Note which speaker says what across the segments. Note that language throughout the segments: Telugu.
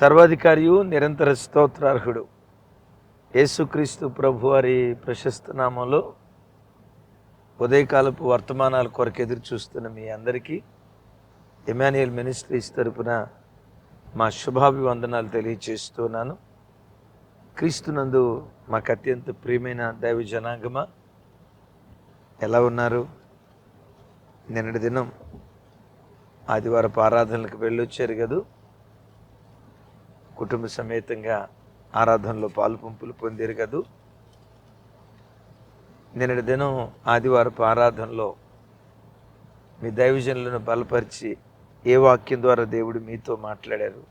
Speaker 1: సర్వాధికారియు నిరంతర స్తోత్రార్హుడు. యేసుక్రీస్తు ప్రభు వారి ప్రశస్త నామంలో ఉదయకాలపు వర్తమానాల కొరకు ఎదురు చూస్తున్న మీ అందరికీ ఎమాన్యుయల్ మినిస్ట్రీస్ తరపున మా శుభాభివందనాలు తెలియచేస్తున్నాను. క్రీస్తునందు మాకు అత్యంత ప్రియమైన దైవ జనాంగమా ఎలా ఉన్నారు? నిన్నటి దినం ఆదివారపు ఆరాధనలకు వెళ్ళొచ్చారు కదా. కుటుంబ సమేతంగా ఆరాధనలో పాలుపంపులు పొందేరు పొందారు కదూ. నిన్నటి దినం ఆదివారపు ఆరాధనలో మీ దైవజనులను బలపరిచి ఏ వాక్యం ద్వారా దేవుడు మీతో మాట్లాడారు?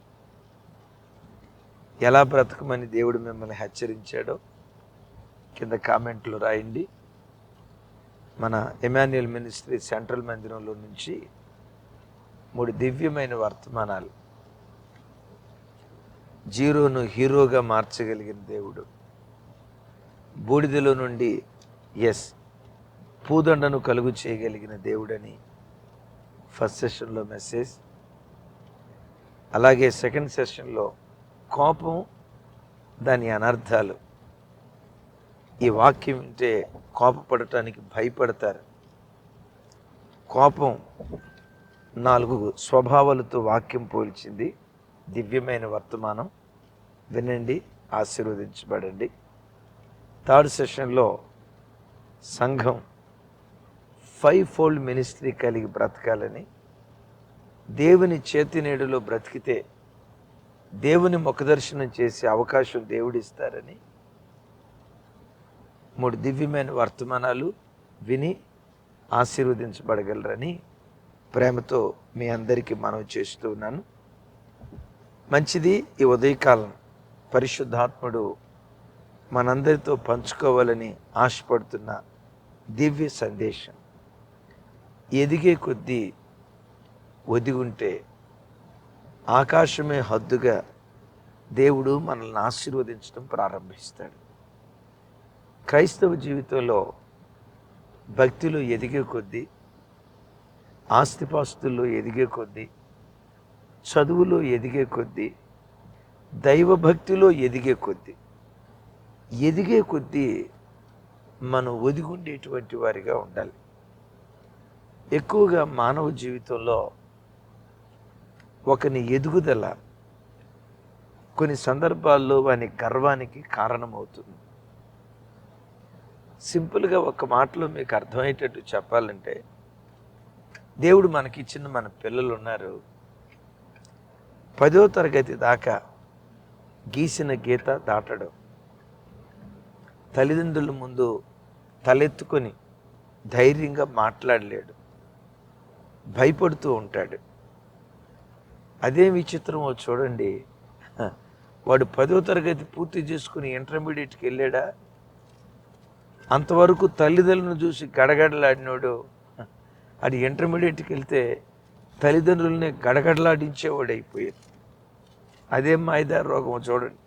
Speaker 1: ఎలా బ్రతకమని దేవుడు మిమ్మల్ని హెచ్చరించాడో కింద కామెంట్లు రాయండి. మన ఎమాన్యుయల్ మినిస్ట్రీ సెంట్రల్ మందిరంలో నుంచి మూడు దివ్యమైన వర్తమానాలు జీరోను హీరోగా మార్చగలిగిన దేవుడు. బూడిదలో నుండి ఎస్ పూదండను కలుగు చేయగలిగిన దేవుడని ఫస్ట్ సెషన్లో మెసేజ్ అలాగే సెకండ్ సెషన్లో కోపం దాని అనర్థాలు. ఈ వాక్యం వింటే కోపపడటానికి భయపడతారు. కోపం నాలుగు స్వభావాలతో వాక్యం పోల్చింది. దివ్యమైన వర్తమానం. వినండి ఆశీర్వదించబడండి. థర్డ్ సెషన్లో సంఘం ఫైవ్ ఫోల్డ్ మినిస్ట్రీ కలిగి బ్రతకాలని దేవుని చేతి నీడలో బ్రతికితే దేవుని ముఖదర్శనం చేసే అవకాశం దేవుడిస్తారని మూడు దివ్యమైన వర్తమానాలు విని ఆశీర్వదించబడగలరని ప్రేమతో మీ అందరికీ మనవి చేస్తూ ఉన్నాను. మంచిది ఈ ఉదయకాలం. పరిశుద్ధాత్ముడు మనందరితో పంచుకోవాలని ఆశపడుతున్న దివ్య సందేశం. ఎదిగే కొద్దీ ఒదిగుంటే ఆకాశమే హద్దుగా దేవుడు మనల్ని ఆశీర్వదించడం ప్రారంభిస్తాడు. క్రైస్తవ జీవితంలో భక్తిలో ఎదిగే కొద్దీ ఆస్తిపాస్తుల్లో ఎదిగే కొద్దీ చదువులో ఎదిగే కొద్దీ దైవభక్తిలో ఎదిగే కొద్దీ ఎదిగే కొద్దీ మనం ఒదిగుండేటువంటి వారిగా ఉండాలి. ఎక్కువగా మానవ జీవితంలో ఒకని ఎదుగుదల కొన్ని సందర్భాల్లో వాని గర్వానికి కారణమవుతుంది. సింపుల్గా ఒక మాటలో మీకు అర్థమయ్యేటట్టు చెప్పాలంటే దేవుడు మనకిచ్చిన మన పిల్లలు ఉన్నారు పదో తరగతి దాకా గీసిన గీత దాటడం. తల్లిదండ్రుల ముందు తలెత్తుకొని ధైర్యంగా మాట్లాడలేడు. భయపడుతూ ఉంటాడు. అదే విచిత్రమో చూడండి. వాడు పదో తరగతి పూర్తి చేసుకుని ఇంటర్మీడియట్కి వెళ్ళాడా? అంతవరకు తల్లిదండ్రులను చూసి గడగడలాడినోడు. అది ఇంటర్మీడియట్కి వెళ్తే తల్లిదండ్రులనే గడగడలాడించేవాడు అయిపోయాడు అదే మాయిదార రోగం చూడండి.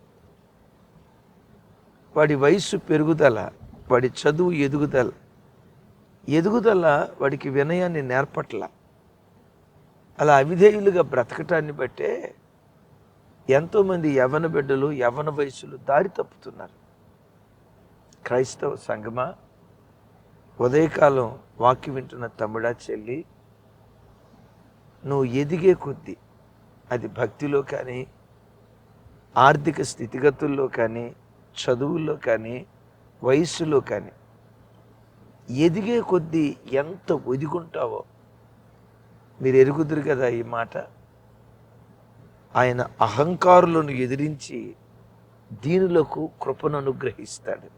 Speaker 1: వాడి వయస్సు పెరుగుదల వాడి చదువు ఎదుగుదల ఎదుగుదల వాడికి వినయాన్ని నేర్పట్ల. అలా అవిధేయులుగా బ్రతకటాన్ని బట్టే ఎంతోమంది యవన బిడ్డలు యవన వయసులు దారి తప్పుతున్నారు. క్రైస్తవ సంగమా ఉదయకాలం వాక్య వింటున్న తమ్ముడా చెల్లి నువ్వు ఎదిగే కొద్దీ అది భక్తిలో కానీ ఆర్థిక స్థితిగతుల్లో కానీ చదువుల్లో కానీ వయస్సులో కానీ ఎదిగే కొద్దీ ఎంత ఒదిగుంటావో మీరు ఎరుగుదురు కదా ఈ మాట. ఆయన అహంకారులను ఎదిరించి దీనులకు కృపను అనుగ్రహిస్తాడు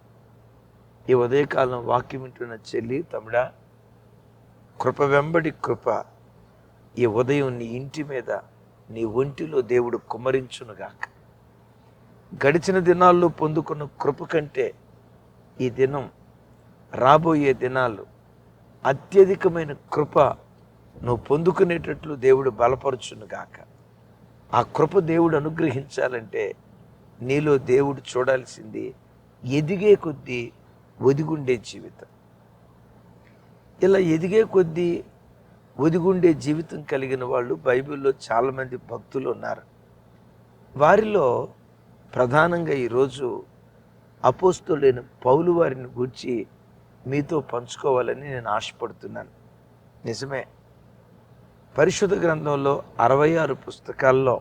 Speaker 1: ఈ ఉదయకాలం వాక్యం వింటున్న చెల్లి తమ్ముడా కృప వెంబడి కృప ఈ ఉదయం నీ ఇంటి మీద నీ ఒంటిలో దేవుడు కుమరించునుగాక. గడిచిన దినాల్లో పొందుకున్న కృప కంటే ఈ దినం రాబోయే దినాలు అత్యధికమైన కృప నువ్వు పొందుకునేటట్లు దేవుడు బలపరచునుగాక. ఆ కృప దేవుడు అనుగ్రహించాలంటే నీలో దేవుడు చూడాల్సింది ఎదిగే కొద్దీ ఒదిగుండే జీవితం. ఇలా ఎదిగే కొద్దీ ఒదిగుండే జీవితం కలిగిన వాళ్ళు బైబిల్లో చాలామంది భక్తులు ఉన్నారు. వారిలో ప్రధానంగా ఈరోజు అపోస్తులైన పౌలు వారిని గూర్చి మీతో పంచుకోవాలని నేను ఆశపడుతున్నాను. నిజమే. పరిశుద్ధ గ్రంథంలో అరవై ఆరు పుస్తకాల్లో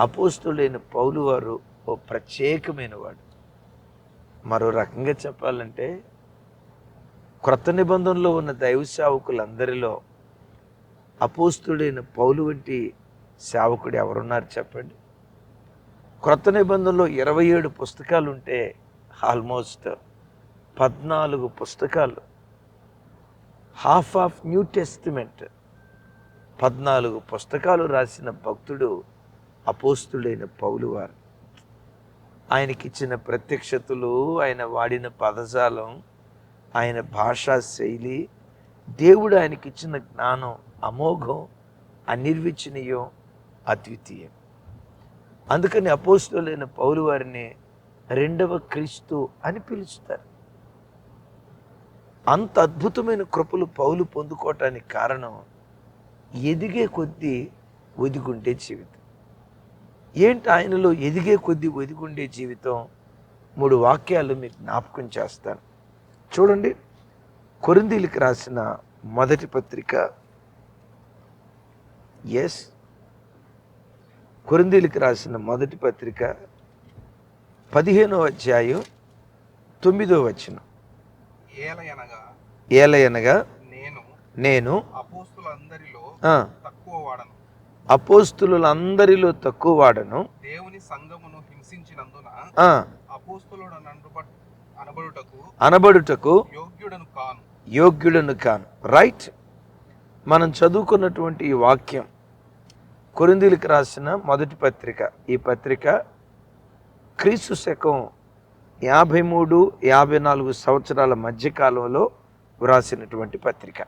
Speaker 1: అపోస్తులైన పౌలు వారు ఓ ప్రత్యేకమైన వాడు. మరో రకంగా చెప్పాలంటే క్రొత్త నిబంధనలో ఉన్న దైవ సేవకులందరిలో అపోస్తుడైన పౌలు వంటి సేవకుడు ఎవరున్నారు చెప్పండి? క్రొత్త నిబంధనలో ఇరవై ఏడు పుస్తకాలు ఉంటే ఆల్మోస్ట్ పద్నాలుగు పుస్తకాలు. Half of New Testament. పద్నాలుగు పుస్తకాలు రాసిన భక్తుడు అపోస్తుడైన పౌలు వారు. ఆయనకిచ్చిన ప్రత్యక్షతలు ఆయన వాడిన పదజాలం ఆయన భాషా శైలి దేవుడు ఆయనకిచ్చిన జ్ఞానం అమోఘం అనిర్వచనీయం అద్వితీయం. అందుకని అపోస్తులైన పౌరు వారిని రెండవ క్రీస్తు అని పిలుస్తారు. అంత అద్భుతమైన కృపలు పౌలు పొందుకోవటానికి కారణం ఎదిగే కొద్దీ ఒదిగుండే జీవితం. ఏంటి ఆయనలో ఎదిగే కొద్దీ ఒదిగుండే జీవితం? మూడు వాక్యాలు మీకు జ్ఞాపకం చేస్తాను. చూడండి కొరిందీలకు రాసిన మొదటి పత్రిక. ఎస్ కొరిందీలకు రాసిన మొదటి పత్రిక పదిహేనో అధ్యాయం తొమ్మిదో వచనం.
Speaker 2: ఏలయనగా
Speaker 1: ఏలయనగా
Speaker 2: నేను
Speaker 1: నేను
Speaker 2: అపోస్తులందరిలో తక్కువ వాడను దేవుని సంఘమును హింసించినందున అనబడుటకు
Speaker 1: అనబడుటకు
Speaker 2: యోగ్యుడను కాను.
Speaker 1: యోగ్యుడను కాను. రైట్ మనం చదువుకున్నటువంటి ఈ వాక్యం కొరిందీలకు రాసిన మొదటి పత్రిక. ఈ పత్రిక క్రీస్తు శకం యాభై మూడు యాభై నాలుగు సంవత్సరాల మధ్యకాలంలో వ్రాసినటువంటి పత్రిక.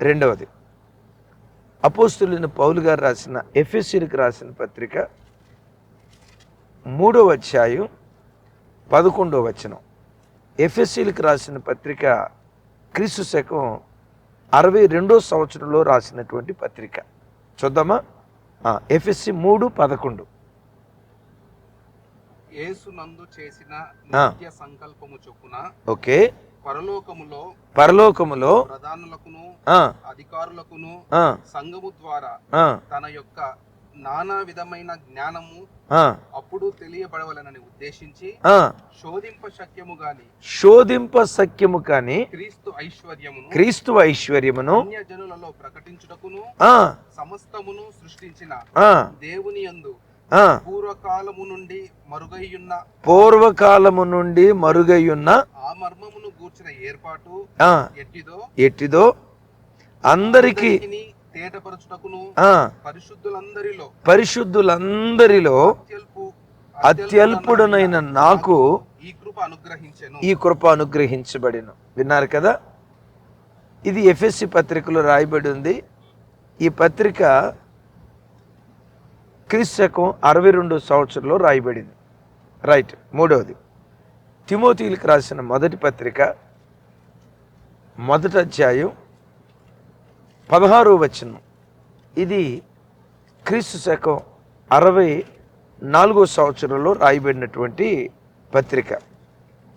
Speaker 1: రెండవది అపోస్తులైన పౌలు గారు రాసిన ఎఫ్ఎస్సీలకు రాసిన పత్రిక మూడవ అధ్యాయం పదకొండవ వచనం. ఎఫ్ఎస్సీలకు రాసిన పత్రిక క్రీస్తు శకం అరవై రెండో సంవత్సరంలో రాసినటువంటి పత్రిక. చూద్దామా? ఎఫ్ఎస్సి మూడు పదకొండు.
Speaker 2: యేసునందు చేసిన. నిత్య సంకల్పము చొప్పున
Speaker 1: ఓకే.
Speaker 2: పరలోకములో
Speaker 1: పరలోకములో
Speaker 2: ప్రధానులకును అధికారులకును సంఘము ద్వారా తన యొక్క నానా విధమైన జ్ఞానము అప్పుడు తెలియబడవలనని ఉద్దేశించి. శోధింప శక్యము గాని
Speaker 1: శోధింప సఖ్యము కాని
Speaker 2: క్రీస్తు ఐశ్వర్యమును
Speaker 1: క్రీస్తు ఐశ్వర్యమును
Speaker 2: జనులలో ప్రకటించుటకును సమస్తమును సృష్టించిన
Speaker 1: ఆ,
Speaker 2: దేవుని యందు
Speaker 1: ఆ.
Speaker 2: పూర్వకాలము నుండి మరుగైయున్న
Speaker 1: పూర్వకాలము నుండి మరుగయ్యున్న
Speaker 2: ఆ మర్మమును గూర్చిన ఏర్పాటు ఎట్టిదో
Speaker 1: ఎట్టిదో అందరికీ
Speaker 2: పరిశుద్ధులందరిలో
Speaker 1: పరిశుద్ధులందరిలో
Speaker 2: అత్యల్పు
Speaker 1: అత్యల్పుడనైన నాకు
Speaker 2: ఈ కృప అనుగ్రహించెను.
Speaker 1: ఈ కృప అనుగ్రహించబడిన. విన్నారు కదా? ఇది ఎఫ్ఎస్సి పత్రికలో రాయబడి ఉంది. ఈ పత్రిక క్రీస్తకం అరవై రెండు సంవత్సరంలో రాయబడింది. రైట్ మూడవది. తిమోతీలకు రాసిన మొదటి పత్రిక మొదటి అధ్యాయం పదహారో వచనం. ఇది క్రీస్తు శకం అరవై నాలుగో సంవత్సరంలో రాయబడినటువంటి పత్రిక.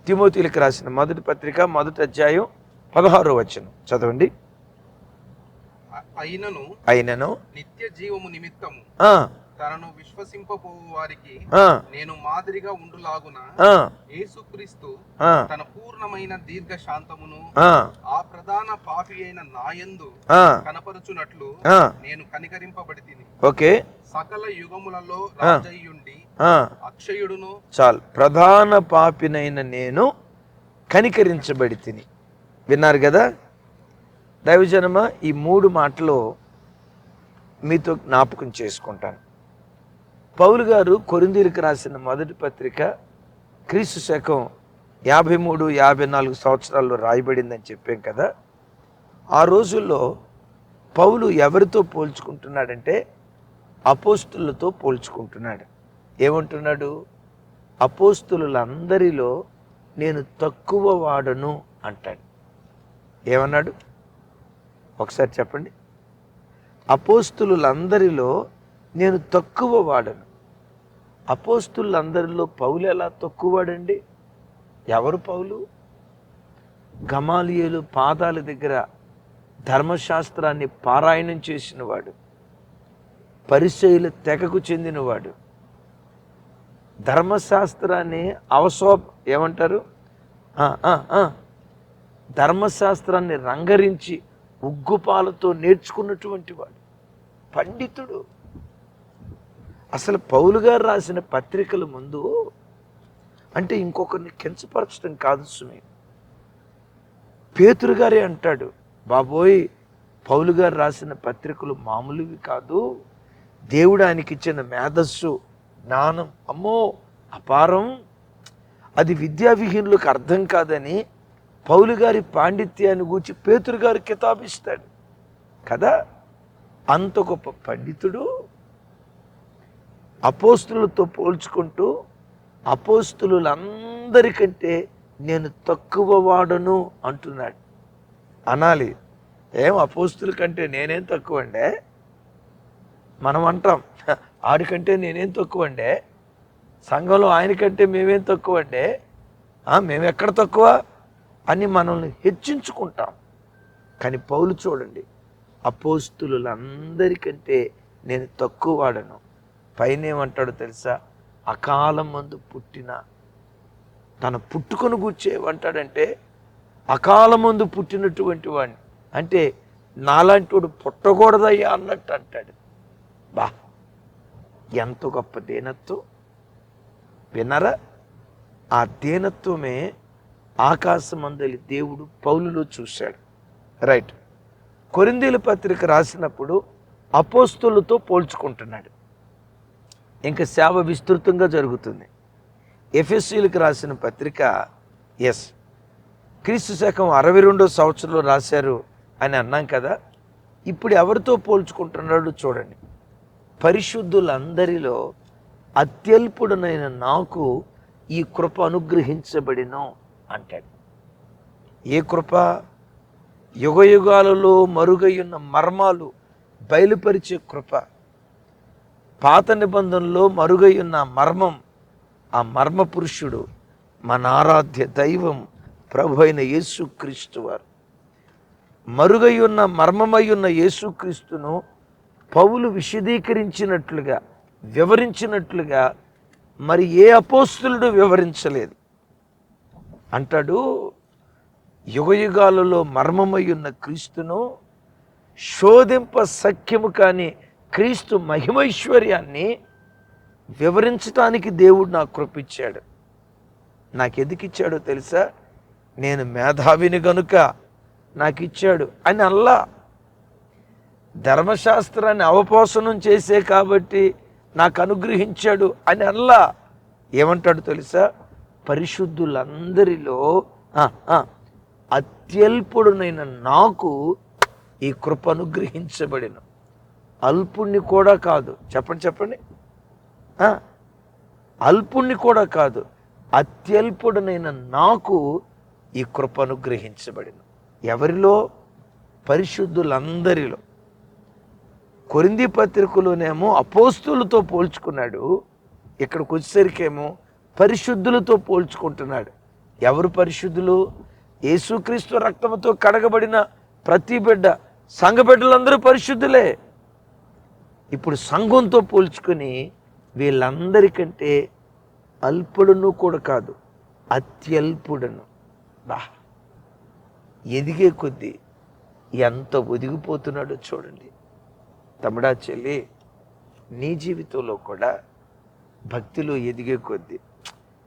Speaker 1: తిమోతీలకు రాసిన మొదటి పత్రిక మొదటి అధ్యాయం పదహారో వచనం. చదవండి.
Speaker 2: అయినను
Speaker 1: అయినను
Speaker 2: నిత్య జీవము నిమిత్తము తనను విశ్వసింపబోవు వారికి నేను మాదిరిగా ఉండులాగున యేసుక్రీస్తు తన పూర్ణమైన దీర్ఘ శాంతమును
Speaker 1: ఆ,
Speaker 2: ప్రధాన పాపి అయిన నాయందు కనపరుచునట్లు. నేను కనికరింపబడి తిని
Speaker 1: ఓకే.
Speaker 2: సకల యుగములలో రాజయ్యుండి అక్షయుడును
Speaker 1: చాలు. ప్రధాన పాపినైన నేను కనికరించబడి తిని విన్నారు కదా? దైవజనమ ఈ మూడు మాటలు మీతో జ్ఞాపకం చేసుకుంటాను. పౌలు గారు కొరిందీలకు రాసిన మొదటి పత్రిక క్రీస్తు శకం యాభై మూడు యాభై నాలుగు సంవత్సరాల్లో రాయబడిందని చెప్పాం కదా. ఆ రోజుల్లో పౌలు ఎవరితో పోల్చుకుంటున్నాడంటే అపోస్తులతో పోల్చుకుంటున్నాడు. ఏమంటున్నాడు? అపోస్తులందరిలో నేను తక్కువ వాడను అంటాడు. ఏమన్నాడు? ఒకసారి చెప్పండి. అపోస్తులందరిలో నేను తక్కువ వాడను. అపోస్తులందరిలో పౌలు ఎలా తక్కువవాడండి? ఎవరు పౌలు? గమాలియలు పాదాల దగ్గర ధర్మశాస్త్రాన్ని పారాయణం చేసినవాడు. పరిచయుల తెగకు చెందినవాడు. ధర్మశాస్త్రాన్ని అవసో ఏమంటారు? ధర్మశాస్త్రాన్ని రంగరించి ఉగ్గుపాలతో నేర్చుకున్నటువంటి వాడు. పండితుడు. అసలు పౌలు గారు రాసిన పత్రికల ముందు అంటే ఇంకొకరిని కించపరచడం కాదు సుమి. పేతురు గారే అంటాడు బాబోయ్ పౌలు గారు రాసిన పత్రికలు మామూలువి కాదు. దేవుడు ఆయనకి ఇచ్చిన మేధస్సు జ్ఞానం అమ్మో అపారం. అది విద్యావిహీనులకు అర్థం కాదని పౌలు గారి పాండిత్యాన్ని గూర్చి పేతురు గారు కితాబిస్తాడు. కదా? అంత గొప్ప పండితుడు. అపోస్తులతో పోల్చుకుంటూ అపోస్తులందరికంటే నేను తక్కువ వాడను అంటున్నాడు. అనాలి. ఏం అపోస్తుల కంటే నేనేం తక్కువ అండే మనం అంటాం ఆడికంటే నేనేం తక్కువ అండే సంఘంలో ఆయనకంటే మేమేం తక్కువ అండే మేమెక్కడ మేము ఎక్కడ తక్కువ? అని మనల్ని హెచ్చించుకుంటాం. కానీ పౌలు చూడండి అపోస్తులందరికంటే నేను తక్కువ వాడను. పైన ఏమంటాడో తెలుసా? అకాలం మందు పుట్టిన తన పుట్టుకొని కూర్చేమంటాడంటే అకాలం మందు పుట్టినటువంటి వాడిని అంటే నాలాంటి వాడు పుట్టకూడదయ్యా అన్నట్టు అంటాడు. బా ఎంత గొప్ప దీనత్వం. వినరా ఆ దీనత్వమే ఆకాశమందలి దేవుడు పౌలులో చూశాడు. రైట్. కొరిందీల పత్రిక రాసినప్పుడు అపోస్తులతో పోల్చుకుంటున్నాడు. ఇంకా సేవ విస్తృతంగా జరుగుతుంది. ఎఫ్ఎస్సీలకు రాసిన పత్రిక ఎస్. క్రీస్తు శకం అరవై రెండో సంవత్సరంలో రాశారు అని అన్నాం కదా ఇప్పుడు ఎవరితో పోల్చుకుంటున్నాడు చూడండి. పరిశుద్ధులందరిలో అత్యల్పుడనైన నాకు ఈ కృప అనుగ్రహించబడిను అంటాడు. ఏ కృప? యుగ యుగాలలో మరుగయ్యున్న మర్మాలు బయలుపరిచే కృప. పాత నిబంధనలో మరుగయ్యున్న మర్మం ఆ మర్మ పురుషుడు మన ఆరాధ్య దైవం ప్రభు అయిన యేసుక్రీస్తు వారు. మరుగయ్యున్న మర్మమయ్యున్న యేసుక్రీస్తును పౌలు విశదీకరించినట్లుగా వివరించినట్లుగా మరి ఏ అపోస్తులుడు వివరించలేదు. అంటాడు యుగయుగాలలో మర్మమయ్యున్న క్రీస్తును శోధింప సఖ్యము కానీ క్రీస్తు మహిమైశ్వర్యాన్ని వివరించటానికి దేవుడు నాకు కృపిచ్చాడు నాకు ఎందుకు ఇచ్చాడో తెలుసా? నేను మేధావిని గనుక నాకు ఇచ్చాడు అని అల్లా ధర్మశాస్త్రాన్ని అవపోసనం చేసే కాబట్టి నాకు అనుగ్రహించాడు అని అల్లా ఏమంటాడు తెలుసా? పరిశుద్ధులందరిలో ఆ, ఆ, అత్యల్పుడునైన నాకు ఈ కృప అనుగ్రహించబడిన. అల్పుణ్ణి కూడా కాదు. చెప్పండి చెప్పండి. అల్పుణ్ణి కూడా కాదు. అత్యల్పుడనైన నాకు ఈ కృప అనుగ్రహించబడిన ఎవరిలో? పరిశుద్ధులందరిలో. కొరింది పత్రికలోనేమో అపోస్తులతో పోల్చుకున్నాడు. ఇక్కడికి వచ్చేసరికేమో పరిశుద్ధులతో పోల్చుకుంటున్నాడు. ఎవరు పరిశుద్ధులు? యేసుక్రీస్తు రక్తంతో కడగబడిన ప్రతి బిడ్డ సంఘ బిడ్డలందరూ పరిశుద్ధులే. ఇప్పుడు సంఘంతో పోల్చుకొని వీళ్ళందరికంటే అల్పుడును కూడా కాదు అత్యల్పుడను. బా ఎదిగే కొద్దీ ఎంత ఒదిగిపోతున్నాడో చూడండి. తమిడా చెల్లి నీ జీవితంలో కూడా భక్తిలో ఎదిగే కొద్దీ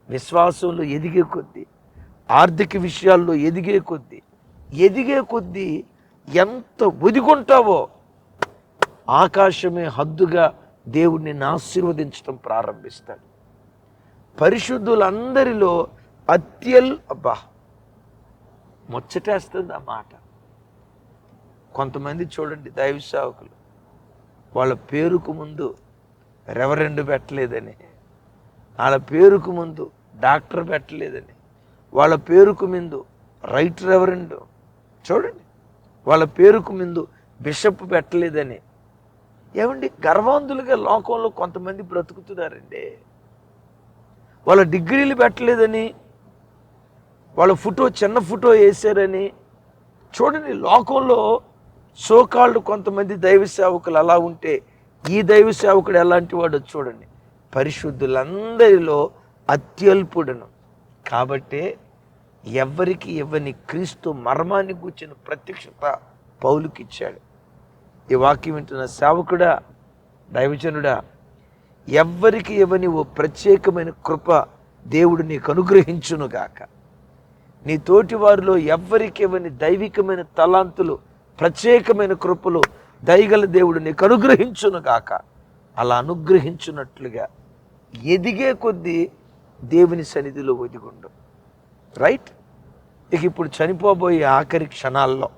Speaker 1: విశ్వాసంలో ఎదిగే కొద్దీ ఆర్థిక విషయాల్లో ఎదిగే కొద్దీ ఎదిగే కొద్దీ ఎంత ఒదిగుంటావో ఆకాశమే హద్దుగా దేవుణ్ణి ఆశీర్వదించడం ప్రారంభిస్తాడు. పరిశుద్ధులందరిలో అత్యల్ అబ్బా ముచ్చటేస్తుంది ఆ మాట. కొంతమంది చూడండి దైవ సేవకులు వాళ్ళ పేరుకు ముందు రెవరెండు పెట్టలేదని వాళ్ళ పేరుకు ముందు డాక్టర్ పెట్టలేదని వాళ్ళ పేరుకు ముందు రైట్ రెవరెండు చూడండి వాళ్ళ పేరుకు ముందు బిషప్ పెట్టలేదని ఏమండి? గర్వాంధులుగా లోకంలో కొంతమంది బ్రతుకుతున్నారండి. వాళ్ళ డిగ్రీలు పెట్టలేదని వాళ్ళ ఫోటో చిన్న ఫోటో వేశారని చూడండి లోకంలో సోకాళ్ళు కొంతమంది దైవ సేవకులు అలా ఉంటే ఈ దైవ సేవకుడు ఎలాంటి వాడు చూడండి. పరిశుద్ధులందరిలో అత్యల్పుడను. కాబట్టే ఎవ్వరికి ఇవ్వని క్రీస్తు మర్మాన్ని కూర్చిన ప్రత్యక్షత పౌలుకిచ్చాడు. ఈ వాక్యం వింటున్న సేవకుడా దైవజనుడా ఎవ్వరికి ఇవ్వని ఓ ప్రత్యేకమైన కృప దేవుడు నీకు అనుగ్రహించునుగాక నీ తోటి వారిలో ఎవ్వరికి ఇవ్వని దైవికమైన తలాంతులు ప్రత్యేకమైన కృపలు దయగల దేవుడు నీకు అనుగ్రహించునుగాక అలా అనుగ్రహించున్నట్లుగా ఎదిగే కొద్దీ దేవుని సన్నిధిలో ఒదిగుండు రైట్ ఇక ఇప్పుడు చనిపోబోయే ఆఖరి క్షణాల్లో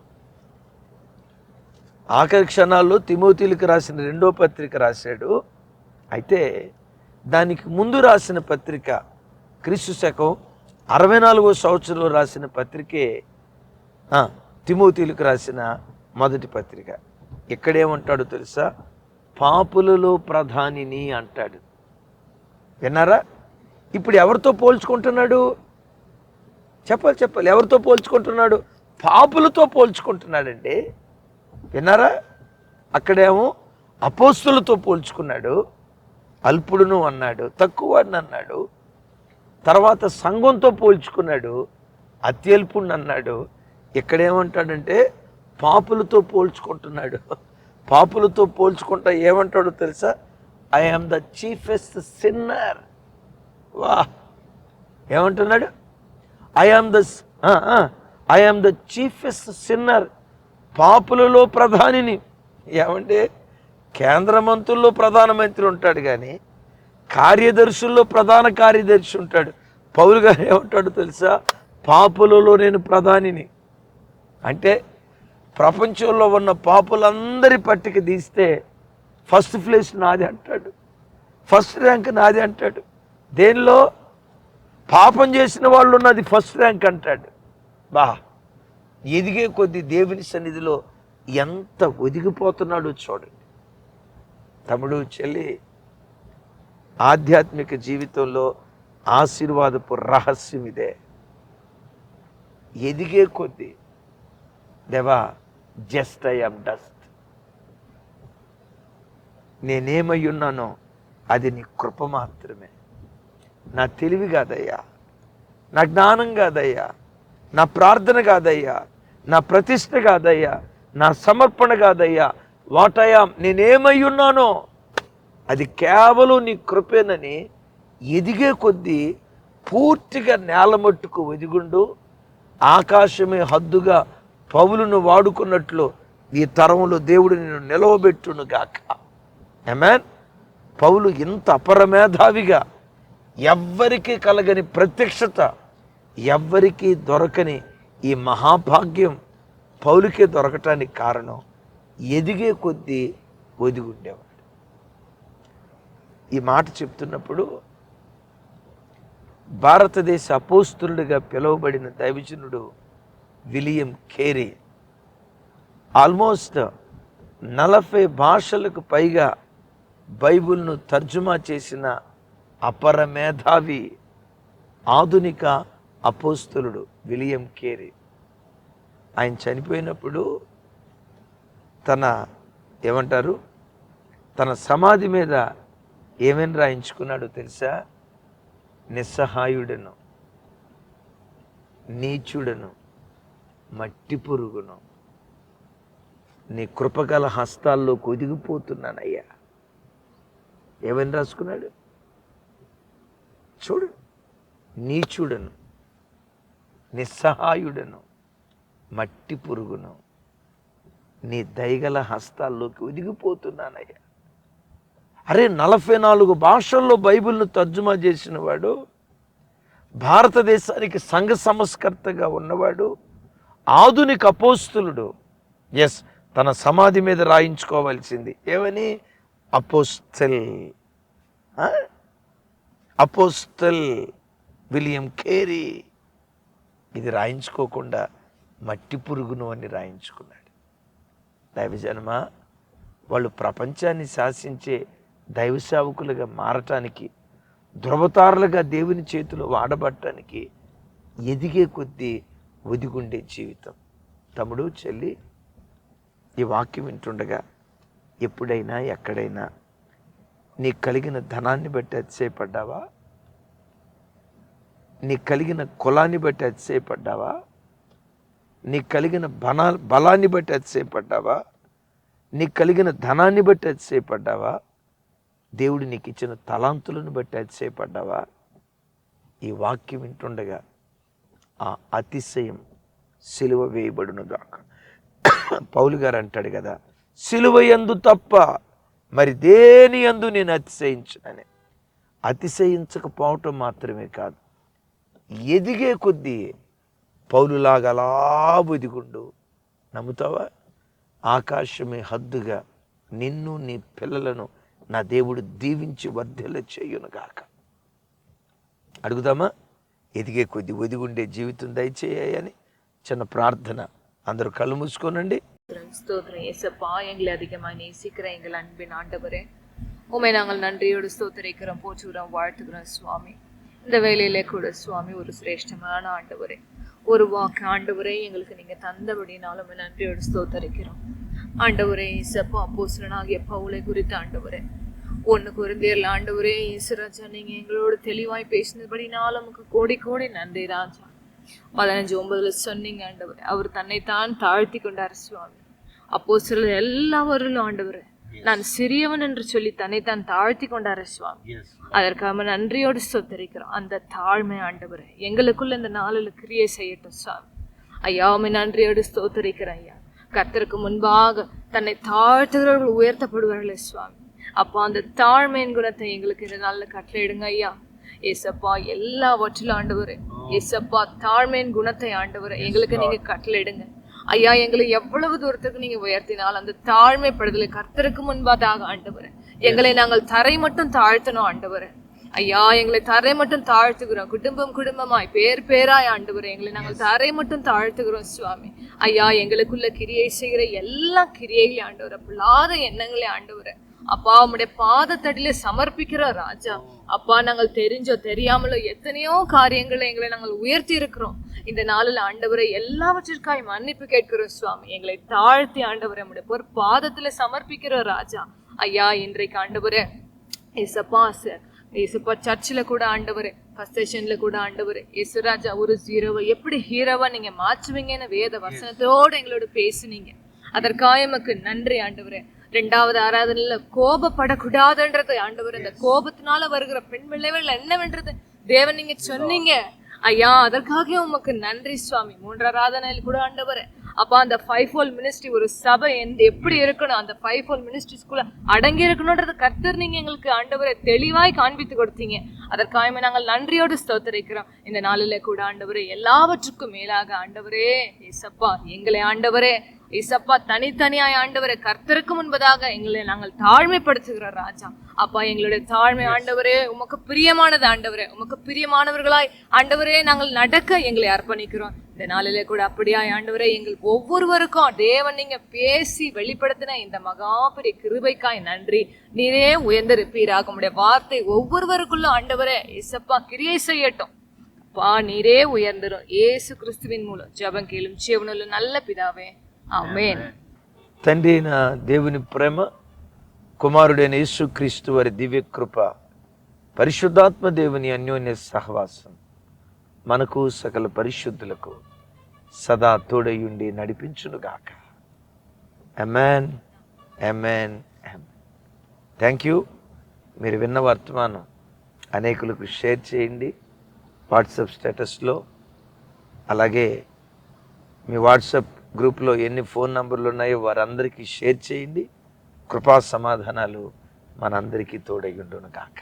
Speaker 1: ఆఖరి క్షణాల్లో తిమోతీలకు రాసిన రెండో పత్రిక రాశాడు. అయితే దానికి ముందు రాసిన పత్రిక క్రీస్తు శకం అరవై నాలుగో సంవత్సరంలో రాసిన పత్రికే తిమోతీలకు రాసిన మొదటి పత్రిక. ఇక్కడేమంటాడు తెలుసా? పాపులలో ప్రధానిని అంటాడు. విన్నారా? ఇప్పుడు ఎవరితో పోల్చుకుంటున్నాడు? చెప్పాలి చెప్పాలి. ఎవరితో పోల్చుకుంటున్నాడు? పాపులతో పోల్చుకుంటున్నాడండి. విన్నారా? అక్కడేమో అపోస్తులతో పోల్చుకున్నాడు అల్పుడును అన్నాడు తక్కువని అన్నాడు తర్వాత సంఘంతో పోల్చుకున్నాడు అత్యల్పుణ్ణి అన్నాడు. ఇక్కడేమంటాడంటే పాపులతో పోల్చుకుంటున్నాడు. పాపులతో పోల్చుకుంటా ఏమంటాడో తెలుసా? I am the chiefest sinner వా ఏమంటున్నాడు? I am the I am the chiefest sinner పాపులలో ప్రధానిని. ఏమంటే కేంద్ర మంత్రుల్లో ప్రధానమంత్రి ఉంటాడు కానీ కార్యదర్శుల్లో ప్రధాన కార్యదర్శి ఉంటాడు. పౌరు గారు ఏమంటాడు తెలుసా? పాపులలో నేను ప్రధానిని. అంటే ప్రపంచంలో ఉన్న పాపులందరి పట్టిక తీస్తే ఫస్ట్ ప్లేస్ నాది అంటాడు. ఫస్ట్ ర్యాంక్ నాది అంటాడు. దేనిలో? పాపం చేసిన వాళ్ళు ఉన్నది ఫస్ట్ ర్యాంక్ అంటాడు. బా ఎదిగే కొద్దీ దేవుని సన్నిధిలో ఎంత ఒదిగిపోతున్నాడో చూడండి. తమ్ముడు చెల్లి ఆధ్యాత్మిక జీవితంలో ఆశీర్వాదపు రహస్యం ఇదే. ఎదిగే కొద్దీ దేవా జస్ట్ ఐఎమ్ డస్ట్ నేనేమై ఉన్నానో అది నీ కృప మాత్రమే. నా తెలివి కాదయ్యా నా జ్ఞానం కాదయ్యా నా ప్రార్థన కాదయ్యా నా ప్రతిష్ట కాదయ్యా నా సమర్పణ కాదయ్యా. వాటయ్యా నేనేమై ఉన్నానో అది కేవలం నీ కృపేనని ఎదిగే కొద్దీ పూర్తిగా నేల మట్టుకు ఒదిగుండు. ఆకాశమే హద్దుగా పౌలును వాడుకున్నట్లు ఈ తరంలో దేవుడు నిన్ను నిలవబెట్టును గాక. ఎమాన్ పౌలు ఇంత అపరమేధావిగా ఎవ్వరికీ కలగని ప్రత్యక్షత ఎవ్వరికీ దొరకని ఈ మహాభాగ్యం పౌలుకే దొరకటానికి కారణం ఎదిగే కొద్దీ ఒదిగుండేవాడు. ఈ మాట చెప్తున్నప్పుడు భారతదేశ అపోస్తులుడిగా పిలువబడిన దైవజనుడు విలియం కేరీ ఆల్మోస్ట్ నలభై భాషలకు పైగా బైబుల్ను తర్జుమా చేసిన అపర మేధావి ఆధునిక అపోస్తులుడు విలియం కేరీ. ఆయన చనిపోయినప్పుడు తన ఏమంటారు? తన సమాధి మీద ఏమేమి రాయించుకున్నాడో తెలుసా? నిస్సహాయుడను నీచుడను మట్టి పురుగును. నీ కృపగల హస్తాల్లో కొదిగిపోతున్నానయ్యా. ఏమని రాసుకున్నాడు? చూడు నీచుడను. నిస్సహాయుడను మట్టి పురుగును నీ దయగల హస్తాల్లోకి ఒదిగిపోతున్నానయ్యా. అరే నలభై నాలుగు భాషల్లో బైబిల్ను తర్జుమా చేసిన వాడు భారతదేశానికి సంఘ సంస్కర్తగా ఉన్నవాడు ఆధునిక అపోస్తులుడు. ఎస్ తన సమాధి మీద రాయించుకోవాల్సింది. ఏమని? అపోస్తల్. Apostle William Carey. ఇది రాయించుకోకుండా మట్టి పురుగును అని రాయించుకున్నాడు. దైవజనమా వాళ్ళు ప్రపంచాన్ని శాసించే దైవ సేవకులుగా మారటానికి ధృవతారులుగా దేవుని చేతిలో వాడబట్టడానికి ఎదిగే కొద్దీ ఒదిగుండే జీవితం. తమ్ముడు చెల్లి ఈ వాక్యం వింటుండగా ఎప్పుడైనా ఎక్కడైనా నీకు కలిగిన ధనాన్ని బట్టి అతిశయపడ్డావా? నీకు కలిగిన కులాన్ని బట్టి అతిశయపడ్డావా? నీకు కలిగిన బనా బలాన్ని బట్టి అతిశయపడ్డావా? నీకు కలిగిన ధనాన్ని బట్టి అతిశయపడ్డావా? దేవుడు నీకు ఇచ్చిన తలాంతులను బట్టి అతిశయపడ్డావా? ఈ వాక్యం వింటుండగా ఆ అతిశయం సిలువ వేయబడునుగాక పౌలు గారు అంటాడు కదా సిలువ యందు తప్ప మరి దేని యందు నేను అతిశయించునని అతిశయించకపోవటం మాత్రమే కాదు ఎదిగే కొద్దీ పౌలులాగా అలా ఎదిగుండు నమ్ముతావా ఆకాశమే హద్దుగా నిన్ను నీ పిల్లలను నా దేవుడు దీవించి వర్ధెల చేయునుగాక అడుగుదామా ఎదిగే కొద్ది ఒదిగుండే జీవితం దయచేయని చిన్న ప్రార్థన అందరూ కళ్ళు మూసుకోనండి
Speaker 3: ஸ்தோத்திரம், ஸ்தோத்திரம் ஏசப்பா எங்களை அதிகமாக நேசிக்கிற எங்கள் அன்பின் ஆண்டவரே உண்மை நாங்கள் நன்றியோடு ஸ்தோத்தரிக்கிறோம் போற்றுகிறோம் வாழ்த்துக்கிறோம் சுவாமி இந்த வேலையிலே கூட சுவாமி ஒரு சிரேஷ்டமான ஆண்டவரே ஒரு வாக்கு ஆண்டவரே எங்களுக்கு நீங்க தந்தபடினாலும் நன்றியோடு ஸ்தோத்தரிக்கிறோம். ஆண்டவரே இசப்பா அப்போஸ்தலனாகிய பவுலை குறித்த ஆண்டவரே ஒன்று குருந்தியர்ல ஆண்டவரே ஈஸ்வராஜா நீங்க எங்களோட தெளிவாய் பேசினபடினாலும் கோடி கோடி நன்றி ராஜா. பதினஞ்சு ஒன்பதுல சொன்னீங்க ஆண்டவர் அவர் தன்னைத்தான் தாழ்த்தி கொண்டார் சுவாமி. அப்போ சில எல்லாவரிலும் ஆண்டவர் நான் சிறியவன் என்று சொல்லி தன்னைத்தான் தாழ்த்தி கொண்டார் சுவாமி. அதற்காக நன்றியோடு சொத்தரிக்கிறோம் அந்த தாழ்மை ஆண்டவர் எங்களுக்குள்ள இந்த நாளில் கிரியை செய்யட்டும் சுவாமி. ஐயா உம்மை நன்றியோடு ஸ்தோத்தரிக்கிறேன் ஐயா. கர்த்தருக்கு முன்பாக தன்னை தாழ்த்துகிறவர்கள் உயர்த்தப்படுவார்களே சுவாமி. அப்போ அந்த தாழ்மையின் குணத்தை எங்களுக்கு இந்த நாளில் கட்டளையிடுங்க ஐயா. ஏசப்பா எல்லாவற்றிலும் ஆண்டவரே. ஏசப்பா தாழ்மையின் குணத்தை ஆண்டவரே எங்களுக்கு நீங்க கட்டளையிடுங்க. ஐயா எங்களை எவ்வளவு தூரத்துக்கு நீங்க உயர்த்தினால் அந்த தாழ்மைப்படுதலை கர்த்தருக்கு முன்பாதாக ஆண்டவரே. எங்களை நாங்கள் தரை மட்டும் தாழ்த்தணும் ஆண்டவரே. ஐயா எங்களை தரை மட்டும் தாழ்த்துகிறோம். குடும்பம் குடும்பமாய் பேர் பேராய் ஆண்டவரே எங்களை நாங்கள் தரை மட்டும் தாழ்த்துகிறோம் சுவாமி. ஐயா எங்களுக்குள்ள கிரியை செய்கிற எல்லா கிரியைகளையும் ஆண்டவரை பிள்ளாத எண்ணங்களே ஆண்டவரே. அப்பா உம்முடைய பாதத்தடியில சமர்ப்பிக்கிற ராஜா. அப்பா நாங்கள் தெரிஞ்சோ தெரியாமலோ எத்தனையோ காரியங்களை எங்களை நாங்கள் உயர்த்தி இருக்கிறோம் இந்த நாளில் ஆண்டவரை எல்லாவற்றிற்காய் மன்னிப்பு கேட்கிறோம் சுவாமி. எங்களை தாழ்த்தி ஆண்டவரை நம்முடைய பொறு பாதத்துல சமர்ப்பிக்கிற ராஜா. ஐயா இன்றைக்கு ஆண்டவரே ஏசப்பா சார் ஏசப்பா சர்ச்சில் கூட ஆண்டவர் ஃபர்ஸ்ட் கூட ஆண்டவர் ஏசுராஜா ஒரு ஜீரோவை எப்படி ஹீரோவா நீங்க மாற்றுவீங்கன்னு வேத வசனத்தோடு எங்களோட பேசுனீங்க. அதற்காக எமக்கு நன்றி ஆண்டவரே. ரெண்டாவது ஆராதனையில கோபப்படக்கூடாதுன்றது. ஆண்டவர் இந்த கோபத்தினால வருகிற பெண் விளைவுகள் என்னவென்றது? தேவன் நீங்க சொன்னீங்க. ஐயா அதற்காக உமக்கு நன்றி சுவாமி. மூன்றாவது ஆராதனையில் கூட ஆண்டவரே அப்ப அந்த ஃபைவ் ஃபோல் மினிஸ்ட்ரி ஒரு சபை எந்த எப்படி இருக்கணும் அந்த ஃபைவ் ஃபோல் மினிஸ்ட்ரிஸ்குள்ள அடங்கி இருக்கணும்ன்றது கர்த்தர் நீங்க எங்களுக்கு ஆண்டவரை தெளிவாய் காண்பித்து கொடுத்தீங்க. அதற்காக நாங்கள் நன்றியோடு ஸ்தோத்தரிக்கிறோம். இந்த நாளில கூட ஆண்டவரே எல்லாவற்றுக்கும் மேலாக ஆண்டவரே ஏசப்பா எங்களை ஆண்டவரே ஏசப்பா தனித்தனியாய் ஆண்டவரே கர்த்தருக்கு முன்பதாக எங்களை நாங்கள் தாழ்மைப்படுத்துகிறோம் ராஜா. அப்பா எங்களுடைய தாழ்மை ஆண்டவரே உமக்கு பிரியமானது ஆண்டவரே. உமக்கு பிரியமானவர்களாய் ஆண்டவரே நாங்கள் நடக்க எங்களை அர்ப்பணிக்கிறோம். இந்த நாளிலே கூட அப்படியாய் ஆண்டவரே எங்கள் ஒவ்வொருவருக்கும் தேவன் நீங்க பேசி வெளிப்படுத்தின இந்த மகா பெரிய கிருபைக்காய் நன்றி. நீரே உயர்ந்திருப்பீராக. உம்முடைய வார்த்தை ஒவ்வொருவருக்குள்ள ஆண்டவரே இசப்பா கிரியை செய்யட்டும். அப்பா நீரே உயர்ந்திரும். ஏசு கிறிஸ்துவின் மூலம் ஜெபம் கேளும். ஜீவனுள்ள நல்ல பிதாவே
Speaker 1: తండ్రి అయిన దేవుని ప్రేమ కుమారుడైన యేసుక్రీస్తు వారి దివ్య కృప పరిశుద్ధాత్మ దేవుని అన్యోన్య సహవాసం మనకు సకల పరిశుద్ధులకు సదా తోడయుండి నడిపించునుగాక. ఎమెన్ ఎమెన్ థ్యాంక్ యూ మీరు విన్న వర్తమానం అనేకులకు షేర్ చేయండి. వాట్సాప్ స్టేటస్లో అలాగే మీ వాట్సాప్ గ్రూప్లో ఎన్ని ఫోన్ నంబర్లు ఉన్నాయో వారందరికీ షేర్ చేయండి. కృపా సమాధానాలు మనందరికీ తోడై ఉండును కాక